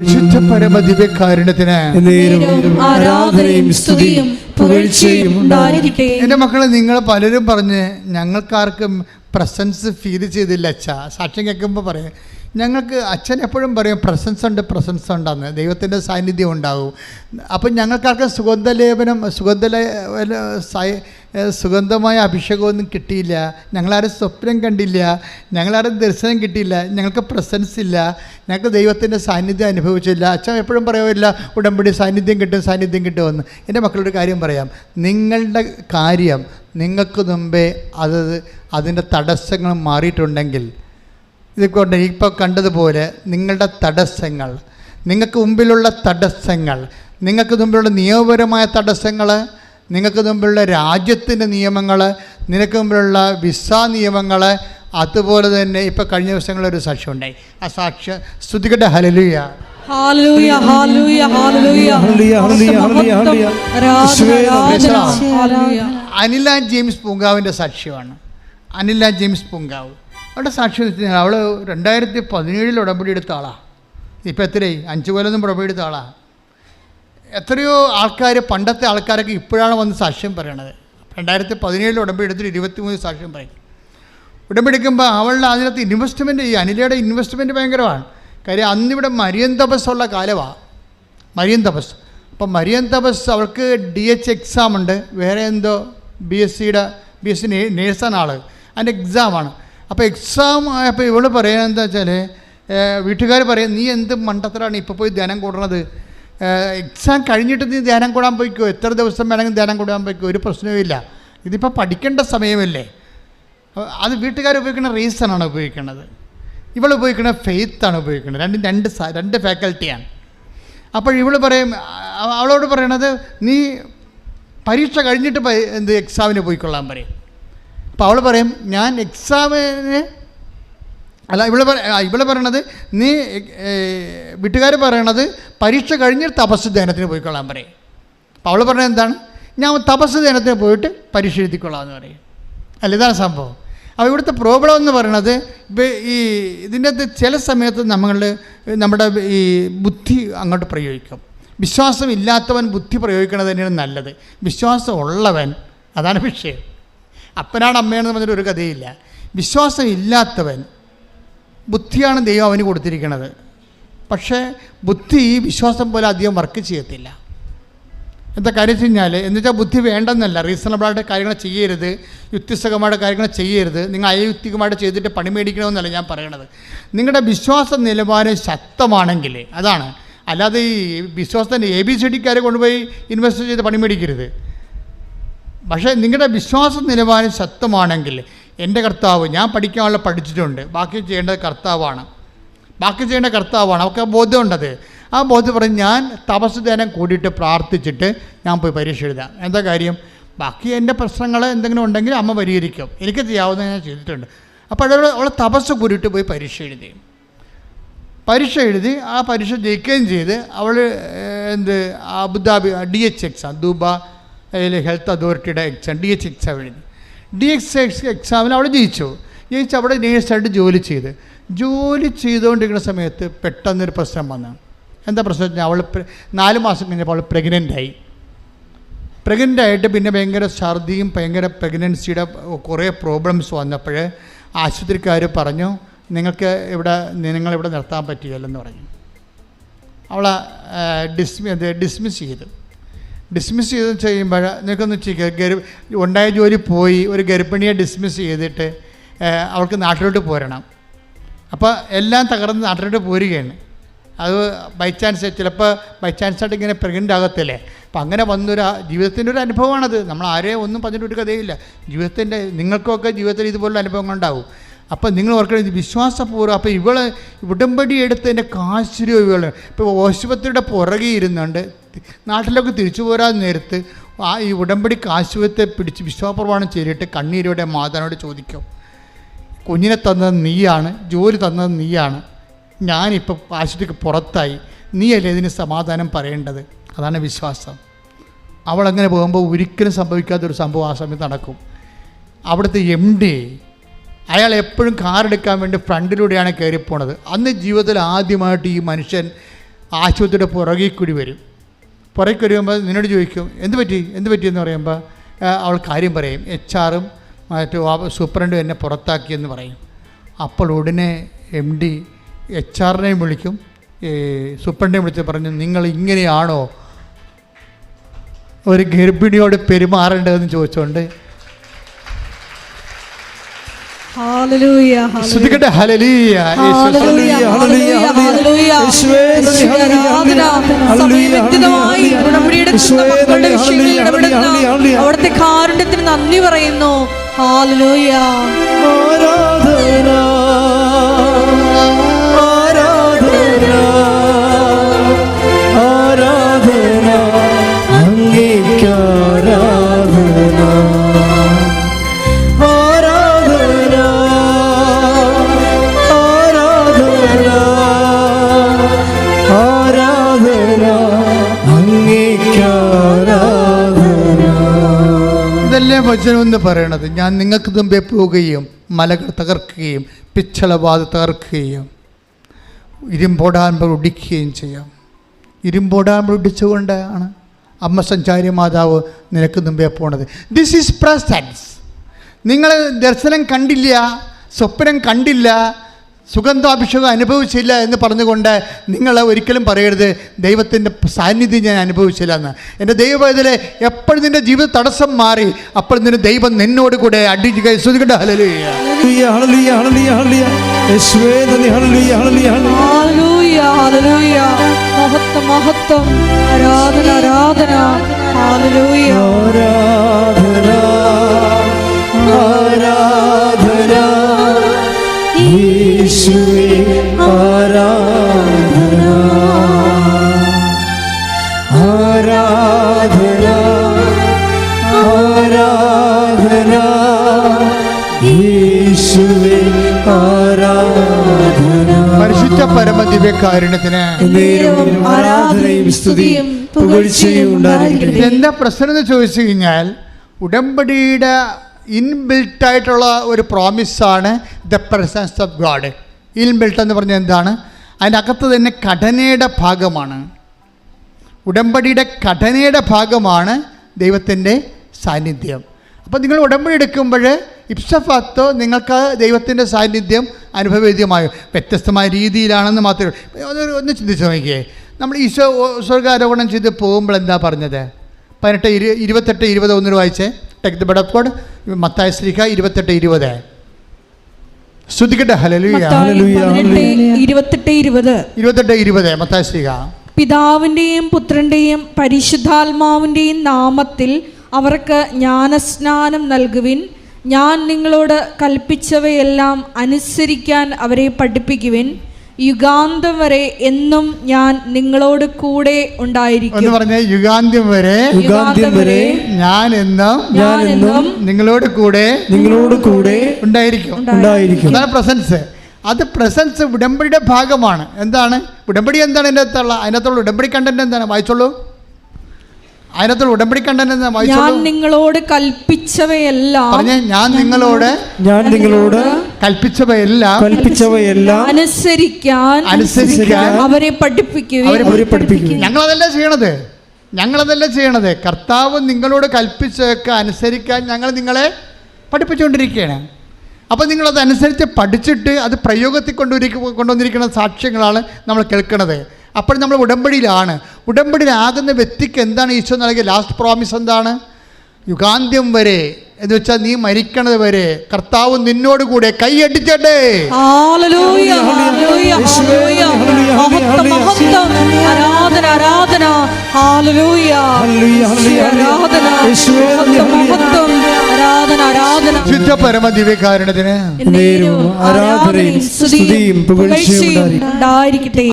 വിശുദ്ധ പരമദിവ്യകാരുണ്യത്തിന് ആരാധനയും സ്തുതിയും പുകഴ്ചയും ഉണ്ടായിരിക്കട്ടെ. എന്റെ മക്കളെ നിങ്ങൾ പലരും പറഞ്ഞ് ഞങ്ങൾക്കാർക്കും പ്രസൻസ് ഫീൽ ചെയ്തില്ല അച്ഛ. സാക്ഷ്യം കേൾക്കുമ്പോൾ പറയും ഞങ്ങൾക്ക് അച്ഛൻ എപ്പോഴും പറയും പ്രസൻസ് ഉണ്ട് പ്രസൻസ് ഉണ്ടെന്ന്. ദൈവത്തിന്റെ സാന്നിധ്യം ഉണ്ടാവും. അപ്പം ഞങ്ങൾക്കാർക്കും സുഗന്ധലേപനം സുഗന്ധലേ സായ- ഏഹ് സുഗന്ധമായ അഭിഷേകമൊന്നും കിട്ടിയില്ല. ഞങ്ങളാരും സ്വപ്നം കണ്ടില്ല. ഞങ്ങളാരും ദർശനം കിട്ടിയില്ല. ഞങ്ങൾക്ക് പ്രസൻസ് ഇല്ല. ഞങ്ങൾക്ക് ദൈവത്തിന്റെ സാന്നിധ്യം അനുഭവിച്ചില്ല. അച്ഛൻ എപ്പോഴും പറയുമില്ല ഉടമ്പടി സാന്നിധ്യം കിട്ടും സാന്നിധ്യം കിട്ടുമെന്ന്. എന്റെ മക്കളോട് കാര്യം പറയാം. നിങ്ങളുടെ കാര്യം നിങ്ങൾക്ക് മുമ്പേ അത് അതിന്റെ തടസ്സങ്ങൾ മാറിയിട്ടുണ്ടെങ്കിൽ ഇതുകൊണ്ട് ഇപ്പോൾ കണ്ടതുപോലെ നിങ്ങളുടെ തടസ്സങ്ങൾ നിങ്ങൾക്ക് മുമ്പിലുള്ള തടസ്സങ്ങൾ നിങ്ങൾക്ക് മുമ്പിലുള്ള നിയമപരമായ തടസ്സങ്ങൾ നിങ്ങൾക്ക് മുമ്പിലുള്ള രാജ്യത്തിന്റെ നിയമങ്ങൾ നിനക്ക് മുമ്പിലുള്ള വിസ നിയമങ്ങൾ അതുപോലെ തന്നെ ഇപ്പം കഴിഞ്ഞ ദിവസങ്ങളൊരു സാക്ഷ്യം ഉണ്ടായി. ആ സാക്ഷ്യം സ്തുതികട്ട ഹലലുയ. അനില ജെയിംസ് പൂങ്കാവിന്റെ സാക്ഷ്യമാണ്. അനില ജെയിംസ് പൂങ്കാവ്. അവളുടെ സാക്ഷ്യം അവൾ രണ്ടായിരത്തി പതിനേഴിൽ ഉടമ്പടി എടുത്ത ആളാണ് ഇപ്പം എത്രയായി? അഞ്ച് കൊല്ലം ഉടമ്പടി എടുത്ത ആളാണ് എത്രയോ ആൾക്കാർ പണ്ടത്തെ ആൾക്കാരൊക്കെ ഇപ്പോഴാണ് വന്ന് സാക്ഷ്യം പറയണത്. രണ്ടായിരത്തി പതിനേഴിൽ ഉടമ്പടി എടുത്തിട്ട് ഇരുപത്തിമൂന്ന് സാക്ഷ്യം പറയും. ഉടമ്പെടുക്കുമ്പോൾ അവളുടെ അതിനകത്ത് ഇൻവെസ്റ്റ്മെന്റ് ഈ അനിലയുടെ ഇൻവെസ്റ്റ്മെന്റ് ഭയങ്കരമാണ്. കാര്യം അന്നിവിടെ മരിയൻ തപസ് ഉള്ള കാലമാണ് മരിയൻ തപസ് അപ്പം മരിയൻ തപസ് അവൾക്ക് ഡി എച്ച് എക്സാം ഉണ്ട്. വേറെ എന്തോ ബി എസ് സിയുടെ ബി എസ് സി നേഴ്സാണ് ആൾ അതിന്റെ എക്സാമാണ് അപ്പോൾ എക്സാം ആയപ്പോൾ ഇവൾ പറയുന്നത് എന്താ വെച്ചാൽ വീട്ടുകാർ പറയും നീ എന്ത് മണ്ടത്തരാണ് ഇപ്പോൾ പോയി ധ്യാനം കൂടണത്? എക്സാം കഴിഞ്ഞിട്ട് നീ ധ്യാനം കൂടാൻ പോയിക്കോ? എത്ര ദിവസം വേണമെങ്കിൽ ധ്യാനം കൂടാൻ പോയിക്കോ? ഒരു പ്രശ്നവുമില്ല ഇതിപ്പോൾ പഠിക്കേണ്ട സമയമല്ലേ? അത് വീട്ടുകാർ ഉപയോഗിക്കുന്ന റീസണാണ് ഉപയോഗിക്കുന്നത്. ഇവൾ ഉപയോഗിക്കുന്ന ഫെയ്ത്താണ് ഉപയോഗിക്കുന്നത്. രണ്ടും രണ്ട് രണ്ട് ഫാക്കൽറ്റിയാണ് അപ്പോൾ ഇവൾ പറയും അവളോട് പറയണത് നീ പരീക്ഷ കഴിഞ്ഞിട്ട് എന്ത് എക്സാമിന് പോയിക്കൊള്ളാൻ പറയും. അപ്പോൾ അവൾ പറയും ഞാൻ എക്സാമിന് അല്ല ഇവിടെ ഇവിടെ പറയണത് നീ വീട്ടുകാർ പറയണത് പരീക്ഷ കഴിഞ്ഞ് തപസ് ധ്യാനത്തിന് പോയിക്കൊള്ളാൻ പറയും. അപ്പോൾ അവൾ പറഞ്ഞത് എന്താണ്? ഞാൻ തപസ് ധ്യാനത്തിന് പോയിട്ട് പരീക്ഷ എഴുതിക്കൊള്ളാം എന്ന് പറയും. അല്ല ഇതാണ് സംഭവം. അപ്പോൾ ഇവിടുത്തെ പ്രോബ്ലം എന്ന് പറയണത് ഇപ്പോൾ ഈ ഇതിന്റെ അകത്ത് ചില സമയത്ത് നമ്മൾ നമ്മുടെ ഈ ബുദ്ധി അങ്ങോട്ട് പ്രയോഗിക്കും. വിശ്വാസം ഇല്ലാത്തവൻ ബുദ്ധി പ്രയോഗിക്കുന്നത് തന്നെയാണ് നല്ലത്. വിശ്വാസം ഉള്ളവൻ അതാണ് വിഷയം. അപ്പനാണ് അമ്മയാണെന്ന് പറഞ്ഞിട്ടൊരു കഥയില്ല. വിശ്വാസം ഇല്ലാത്തവൻ ബുദ്ധിയാണ് ദൈവം അവന് കൊടുത്തിരിക്കുന്നത് പക്ഷേ ബുദ്ധി വിശ്വാസം പോലെ അധികം വർക്ക് ചെയ്യത്തില്ല. എന്താ കാര്യം വെച്ച് കഴിഞ്ഞാൽ എന്ന് വെച്ചാൽ ബുദ്ധി വേണ്ടെന്നല്ല. റീസണബിളായിട്ട് കാര്യങ്ങൾ ചെയ്യരുത്. യുക്തിസഹമായിട്ട് കാര്യങ്ങൾ ചെയ്യരുത്. നിങ്ങൾ അയുക്തികമായിട്ട് ചെയ്തിട്ട് പണി മേടിക്കണമെന്നല്ല ഞാൻ പറയണത്. നിങ്ങളുടെ വിശ്വാസ നിലവാരം ശക്തമാണെങ്കിൽ അതാണ്. അല്ലാതെ ഈ വിശ്വാസത്തിന്റെ എ ബി സി ഡിക്കാരെ കൊണ്ടുപോയി ഇൻവെസ്റ്റ് ചെയ്ത് പണി മേടിക്കരുത്. പക്ഷേ നിങ്ങളുടെ വിശ്വാസ നിലവാരം ശക്തമാണെങ്കിൽ എന്റെ കർത്താവ് ഞാൻ പഠിക്കാനുള്ള പഠിച്ചിട്ടുണ്ട്. ബാക്കി ചെയ്യേണ്ടത് കർത്താവാണ്. ബാക്കി ചെയ്യേണ്ട കർത്താവാണ്. അവർക്ക് ബോധ്യമുണ്ടത്. ആ ബോധ്യം പറഞ്ഞ് ഞാൻ തപസ് ധനം കൂടിയിട്ട് പ്രാർത്ഥിച്ചിട്ട് ഞാൻ പോയി പരീക്ഷ എഴുതാം. എന്താ കാര്യം? ബാക്കി എന്റെ പ്രശ്നങ്ങൾ എന്തെങ്കിലും ഉണ്ടെങ്കിൽ അമ്മ പരിഹരിക്കും. എനിക്ക് ചെയ്യാവുന്ന ഞാൻ ചെയ്തിട്ടുണ്ട്. അപ്പോൾ അവിടെ അവളെ തപസ് കൂടിയിട്ട് പോയി പരീക്ഷ എഴുതി. പരീക്ഷ എഴുതി ആ പരീക്ഷ ജയിക്കുകയും ചെയ്ത് അവൾ എന്ത് Abu Dhabi D H exam Dubai health അതോറിറ്റിയുടെ എക്സാം ഡി എച്ച് എക്സാം എഴുതി. ഡി എക്സ് എക്സ് എക്സാമിന് അവിടെ ജയിച്ചു. ജയിച്ച് അവിടെ നേഴ്സായിട്ട് ജോലി ചെയ്ത്. ജോലി ചെയ്തുകൊണ്ടിരിക്കുന്ന സമയത്ത് പെട്ടെന്നൊരു പ്രശ്നം വന്നു. എന്താ പ്രശ്നം വെച്ചാൽ അവൾ നാല് മാസം കഴിഞ്ഞപ്പോൾ അവൾ പ്രഗ്നന്റായി പ്രഗ്നന്റ് ആയിട്ട് പിന്നെ ഭയങ്കര ഛർദിയും ഭയങ്കര പ്രഗ്നൻസിയുടെ കുറേ പ്രോബ്ലംസ് വന്നപ്പോൾ ആശുപത്രിക്കാർ പറഞ്ഞു നിങ്ങൾക്ക് ഇവിടെ നിങ്ങളിവിടെ നിർത്താൻ പറ്റുകയില്ലെന്ന് പറഞ്ഞു. അവളെ ഡിസ്മി ഡിസ്മിസ് ചെയ്തു. ഡിസ്മിസ് ചെയ്ത് ചെയ്യുമ്പോൾ ചെയ്യുക ഗർഭ ഉണ്ടായ ജോലി പോയി ഒരു ഗർഭിണിയെ ഡിസ്മിസ് ചെയ്തിട്ട് അവൾക്ക് നാട്ടിലോട്ട് പോരണം. അപ്പോൾ എല്ലാം തകർന്ന് നാട്ടിലോട്ട് പോരുകയാണ്. അത് ബൈ ചാൻസ് ചിലപ്പോൾ ബൈ ചാൻസ് ആയിട്ട് ഇങ്ങനെ പ്രഗ്നന്റ് ആകത്തില്ലേ? അപ്പം അങ്ങനെ വന്നൊരു ജീവിതത്തിന്റെ ഒരു അനുഭവമാണത്. നമ്മൾ ആരെയും ഒന്നും പറഞ്ഞിട്ട് ഒരു കഥയില്ല. ജീവിതത്തിന്റെ നിങ്ങൾക്കൊക്കെ ജീവിതത്തിൽ ഇതുപോലുള്ള അനുഭവങ്ങൾ ഉണ്ടാവും അപ്പം നിങ്ങൾ ഓർക്കണം വിശ്വാസപൂർവം അപ്പോൾ ഇവൾ ഉടമ്പടി എടുത്തതിന്റെ കാശ്ചര്യം ഇവൾ ഇപ്പോൾ ആശുപത്രിയുടെ പുറകെ ഇരുന്നുണ്ട്. നാട്ടിലൊക്കെ തിരിച്ചു പോരാൻ നേരത്ത് ആ ഈ ഉടമ്പടി കാശുവത്തെ പിടിച്ച് വിശ്വാസപ്രമാണം ചെയ്തിട്ട് കണ്ണീരോടെ മാതാവിനോട് ചോദിക്കും കുഞ്ഞിനെ തന്നത് നീയാണ് ജോലി തന്നത് നീയാണ്. ഞാനിപ്പോൾ ആശുപത്രിക്ക് പുറത്തായി. നീയല്ലേ ഇതിന് സമാധാനം പറയേണ്ടത്? അതാണ് വിശ്വാസം. അവളങ്ങനെ പോകുമ്പോൾ ഒരിക്കലും സംഭവിക്കാത്തൊരു സംഭവം ആ സമയത്ത് നടക്കും. അവിടുത്തെ എം ഡി അയാൾ എപ്പോഴും കാറെടുക്കാൻ വേണ്ടി ഫ്രണ്ടിലൂടെയാണ് കയറിപ്പോണത് അന്ന് ജീവിതത്തിൽ ആദ്യമായിട്ട് ഈ മനുഷ്യൻ ആശുപത്രിയുടെ പുറകിൽ കൂടി വരും. പുറകിൽ വരുമ്പോൾ നിന്നോട് ചോദിക്കും എന്ത് പറ്റി? എന്ത് പറ്റി? എന്ന് പറയുമ്പോൾ അവൾ കാര്യം പറയും. എച്ച് ആറും മറ്റു സൂപ്രണ്ടും എന്നെ പുറത്താക്കിയെന്ന് പറയും. അപ്പോൾ ഉടനെ എം ഡി എച്ച് ആറിനെയും വിളിക്കും. സൂപ്രണ്ടിനെ വിളിച്ച് പറഞ്ഞു നിങ്ങൾ ഇങ്ങനെയാണോ ഒരു ഗർഭിണിയോട് പെരുമാറേണ്ടതെന്ന് ചോദിച്ചുകൊണ്ട് അവിടുത്തെ കാരുണ്യത്തിന് നന്ദി പറയുന്നു. ഹാലലൂയ ആരാധന ഇതല്ലേ വചനം എന്ന് പറയണത് ഞാൻ നിങ്ങൾക്ക് മുമ്പേ പോവുകയും മലകൾ തകർക്കുകയും പിച്ചളവാത് തകർക്കുകയും ഇരുമ്പോടാമ്പൽ ഒടിക്കുകയും ചെയ്യാം. ഇരുമ്പോടാമ്പൽ ഒടിച്ചുകൊണ്ടാണ് അമ്മ സഞ്ചാരി മാതാവ് നിനക്ക് മുമ്പേ പോണത്. ദിസ് ഈസ് പ്രസൻസ് നിങ്ങൾ ദർശനം കണ്ടില്ല സ്വപ്നം കണ്ടില്ല സുഗന്ധാഭിഷേകം അനുഭവിച്ചില്ല എന്ന് പറഞ്ഞുകൊണ്ട് നിങ്ങൾ ഒരിക്കലും പറയരുത്. ദൈവത്തിന്റെ സാന്നിധ്യം ഞാൻ അനുഭവിച്ചില്ല എന്ന്. എന്റെ ദൈവവേദന എപ്പോഴും നിന്റെ ജീവിത തടസ്സം മാറി അപ്പോൾ നിന്റെ ദൈവം നിന്നോട് കൂടെ അടിച്ച് ശ്രുതികണ്ട ഹലലുയ്യ ഹല്ലേലൂയ ഹല്ലേലൂയ യേശുവേ ആരാധന. ആരാധന ആരാധന. യേശുവേ ആരാധന. പരിശുദ്ധ പരമദിവ്യകാരുണ്യത്തിന് ആരാധനയും സ്തുതിയും പുകഴ്ചയും ഉണ്ടായിരിക്കട്ടെ. എന്താ പ്രശ്നം എന്ന് ചോദിച്ചു കഴിഞ്ഞാൽ ഉടമ്പടിയുടെ ഇൻബിൽട്ടായിട്ടുള്ള ഒരു പ്രോമിസാണ് the presence of God inbuilt എന്ന് പറഞ്ഞാൽ എന്താണ്? അതിന്റെ അകത്ത് തന്നെ ഘടനയുടെ ഭാഗമാണ്. ഉടമ്പടിയുടെ ഘടനയുടെ ഭാഗമാണ് ദൈവത്തിന്റെ സാന്നിധ്യം. അപ്പോൾ നിങ്ങൾ ഉടമ്പടി എടുക്കുമ്പോൾ ഇപ്സഫാത്തോ നിങ്ങൾക്ക് ദൈവത്തിന്റെ സാന്നിധ്യം അനുഭവവേദ്യമായോ വ്യത്യസ്തമായ രീതിയിലാണെന്ന് മാത്രമേ ഉള്ളൂ. ഒന്ന് ചിന്തിച്ച് നോക്കിയേ. നമ്മൾ ഈശോ സ്വർഗാരോപണം ചെയ്ത് പോകുമ്പോൾ എന്താ പറഞ്ഞത്? പതിനെട്ട് ഇരു ഇരുപത്തെട്ട് ഇരുപത് ഒന്നിന് വായിച്ചേ. ടെക് ദ ബഡ് ഇരുപത്തെട്ട് ശ്രീഖ മത്തായി പതിനെട്ട് ഇരുപത്തെട്ട് ഇരുപത്. ഇരുപത്തെട്ട് പുത്രന്റെയും പരിശുദ്ധാത്മാവിന്റെയും നാമത്തിൽ അവർക്ക് ജ്ഞാനസ്നാനം നൽകുവിൻ. ഞാൻ നിങ്ങളോട് കൽപ്പിച്ചവയെല്ലാം അനുസരിക്കാൻ അവരെ പഠിപ്പിക്കുവിൻ. യുഗാന്തം വരെ എന്നും ഞാൻ നിങ്ങളോട് കൂടെ ഉണ്ടായിരിക്കും. എന്ന് പറഞ്ഞ യുഗാന്ത്യം വരെ യുഗാന്ത്യം വരെ ഞാൻ എന്നും ഞാൻ എന്നും നിങ്ങളോട് കൂടെ നിങ്ങളോട് കൂടെ ഉണ്ടായിരിക്കും. ഉണ്ടായിരിക്കും. അതാണ് പ്രസൻസ് അത് പ്രസൻസ് ഉടമ്പടിയുടെ ഭാഗമാണ്. എന്താണ്? ഉടമ്പടി എന്താണ്? അതിന്റെ അകത്തുള്ള അതിനകത്തുള്ള ഉടമ്പടി കണ്ടന്റ് എന്താണ്? വായിച്ചോളൂ. അതിനകത്തുള്ള ഉടമ്പടി കണ്ടെന്ന് ഞാൻ നിങ്ങളോട് കൽപ്പിച്ചവയെല്ലാം പറഞ്ഞേ ഞാൻ നിങ്ങളോട് ഞാൻ നിങ്ങളോട് കൽപ്പിച്ചവയെല്ലാം കൽപ്പിച്ചവയെല്ലാം അനുസരിക്കാൻ അനുസരിക്കാൻ അവരെ പഠിപ്പിക്കുവിൻ. അവരെ അവരെ പഠിപ്പിക്കും ഞങ്ങളതല്ല ചെയ്യണത്? ഞങ്ങളതല്ല ചെയ്യണത്? കർത്താവ് നിങ്ങളോട് കൽപ്പിച്ചതൊക്കെ അനുസരിക്കാൻ ഞങ്ങൾ നിങ്ങളെ പഠിപ്പിച്ചുകൊണ്ടിരിക്കുകയാണ്. അപ്പോൾ നിങ്ങളത് അനുസരിച്ച് പഠിച്ചിട്ട് അത് പ്രയോഗത്തിൽ കൊണ്ടുവരി കൊണ്ടുവന്നിരിക്കുന്ന സാക്ഷ്യങ്ങളാണ് നമ്മൾ കേൾക്കുന്നത് അപ്പോൾ നമ്മൾ ഉടമ്പടിയിലാണ്. ഉടമ്പടിയിലാകുന്ന വ്യക്തിക്ക് എന്താണ് ഈശോ നൽകിയ ലാസ്റ്റ് പ്രോമിസ് എന്താണ്? യുഗാന്ത്യം വരെ എന്ന് വെച്ചാൽ നീ മരിക്കണത് വരെ കർത്താവ് നിന്നോട് കൂടെ കൈയടിച്ചട്ടെ ശുദ്ധ പരമദിവ്യകാരണത്തിന് ആരാധനയും സ്തുതിയും പുകഴ്ചയും. ഉണ്ടായിരിക്കട്ടെ.